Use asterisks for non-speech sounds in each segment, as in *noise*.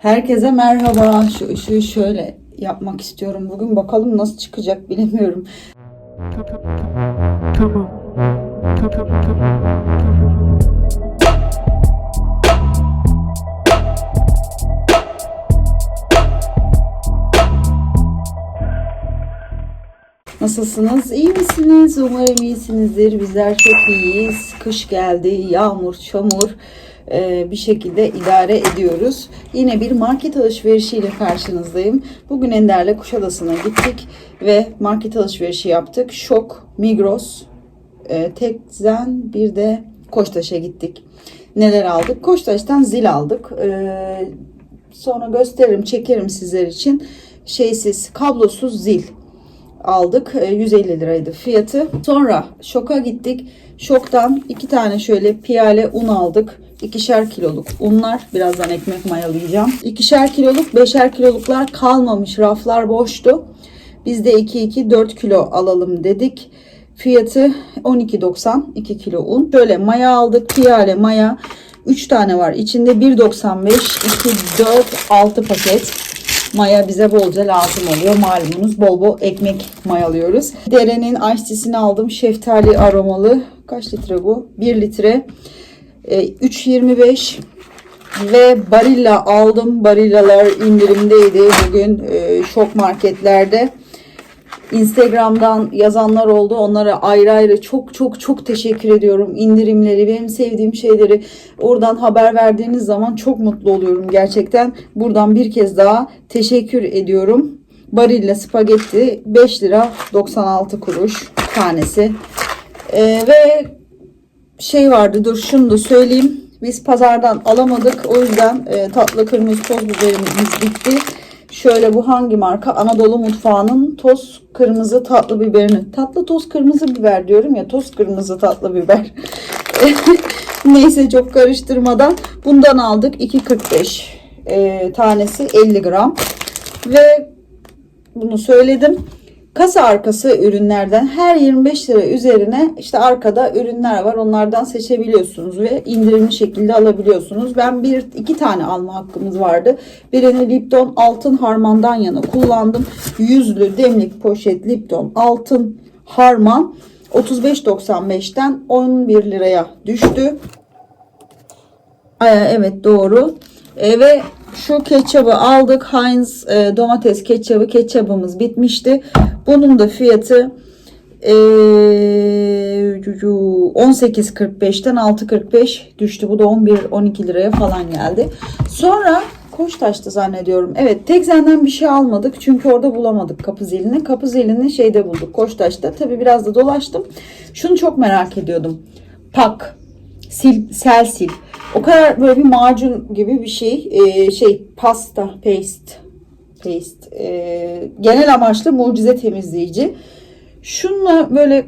Herkese merhaba. Şu ışığı şöyle yapmak istiyorum. Bugün bakalım nasıl çıkacak bilemiyorum. Nasılsınız? İyi misiniz? Umarım iyisinizdir. Bizler çok iyiyiz. Kış geldi, yağmur, çamur bir şekilde idare ediyoruz. Yine bir market alışverişiyle karşınızdayım. Bugün Ender'le Kuşadası'na gittik ve market alışverişi yaptık. Şok, Migros, e, Tekzen bir de Koçtaş'a gittik. Neler aldık? Koçtaş'tan zil aldık. E, sonra gösteririm, çekerim sizler için. Şeysiz, kablosuz zil aldık. E, 150 liraydı fiyatı. Sonra şoka gittik. Şoktan iki tane şöyle piyale un aldık. İkişer kiloluk unlar. Birazdan ekmek mayalayacağım. İkişer kiloluk, beşer kiloluklar kalmamış. Raflar boştu. Biz de 2-2 4 kilo alalım dedik. Fiyatı 12.90 2 kilo un. Şöyle maya aldık. Piyale maya. 3 tane var. İçinde 1.95 2 4 6 paket maya bize bolca lazım oluyor. Malumunuz bol bol ekmek mayalıyoruz. Derenin ice aldım. Şeftali aromalı. Kaç litre bu? 1 litre. E, 3.25 ve Barilla aldım. Barillalar indirimdeydi bugün e, şok marketlerde. Instagram'dan yazanlar oldu. Onlara ayrı ayrı çok çok çok teşekkür ediyorum. İndirimleri, benim sevdiğim şeyleri oradan haber verdiğiniz zaman çok mutlu oluyorum gerçekten. Buradan bir kez daha teşekkür ediyorum. Barilla spagetti 5 lira 96 kuruş tanesi. Ee, ve şey vardı dur şunu da söyleyeyim. Biz pazardan alamadık. O yüzden e, tatlı kırmızı toz biberimiz bitti. Şöyle bu hangi marka? Anadolu mutfağının toz kırmızı tatlı biberini. Tatlı toz kırmızı biber diyorum ya. Toz kırmızı tatlı biber. *laughs* Neyse çok karıştırmadan. Bundan aldık. 2.45 e, tanesi 50 gram. Ve bunu söyledim. Kasa arkası ürünlerden her 25 lira üzerine işte arkada ürünler var. Onlardan seçebiliyorsunuz ve indirimli şekilde alabiliyorsunuz. Ben bir iki tane alma hakkımız vardı. Birini Lipton altın harmandan yana kullandım. Yüzlü demlik poşet Lipton altın harman 35.95'ten 11 liraya düştü. Ee, Evet doğru. Ee, ve şu ketçabı aldık. Heinz e, domates ketçabı. Ketçabımız bitmişti. Bunun da fiyatı e, 18.45'ten 6.45 düştü. Bu da 11-12 liraya falan geldi. Sonra Koçtaş'tı zannediyorum. Evet Tekzen'den bir şey almadık. Çünkü orada bulamadık kapı zilini. Kapı zilini şeyde bulduk. Koçtaş'ta. Tabi biraz da dolaştım. Şunu çok merak ediyordum. Pak. Sil, sel sil. O kadar böyle bir macun gibi bir şey. Ee, şey pasta paste. Paste. Ee, genel amaçlı mucize temizleyici. Şunla böyle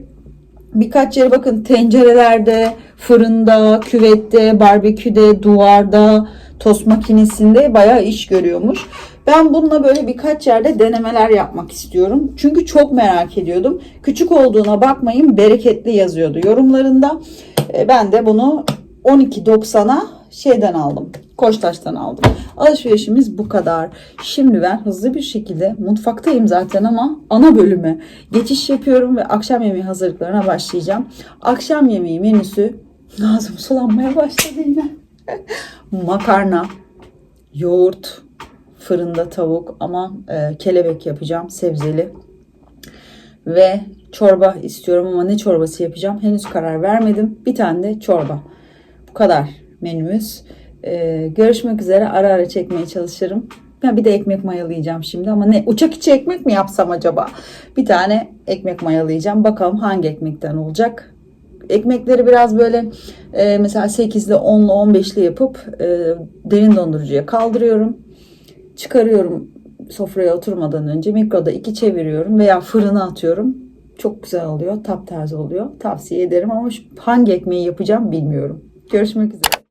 birkaç yere bakın tencerelerde, fırında, küvette, barbeküde, duvarda, tost makinesinde bayağı iş görüyormuş. Ben bununla böyle birkaç yerde denemeler yapmak istiyorum. Çünkü çok merak ediyordum. Küçük olduğuna bakmayın bereketli yazıyordu yorumlarında. E, Ben de bunu 12.90'a şeyden aldım. Koçtaş'tan aldım. Alışverişimiz bu kadar. Şimdi ben hızlı bir şekilde mutfaktayım zaten ama ana bölüme geçiş yapıyorum ve akşam yemeği hazırlıklarına başlayacağım. Akşam yemeği menüsü *laughs* ağzım sulanmaya başladı yine. *laughs* Makarna, yoğurt, fırında tavuk ama e, kelebek yapacağım sebzeli ve çorba istiyorum ama ne çorbası yapacağım henüz karar vermedim. Bir tane de çorba. Bu kadar menümüz. Ee, görüşmek üzere. Ara ara çekmeye çalışırım. Ben bir de ekmek mayalayacağım şimdi ama ne uçak içi ekmek mi yapsam acaba? Bir tane ekmek mayalayacağım. Bakalım hangi ekmekten olacak. Ekmekleri biraz böyle e, mesela 8'li 10'lu 15'li yapıp e, derin dondurucuya kaldırıyorum. Çıkarıyorum sofraya oturmadan önce mikroda iki çeviriyorum veya fırına atıyorum. Çok güzel oluyor. Taptaze oluyor. Tavsiye ederim ama hangi ekmeği yapacağım bilmiyorum. Görüşmek üzere.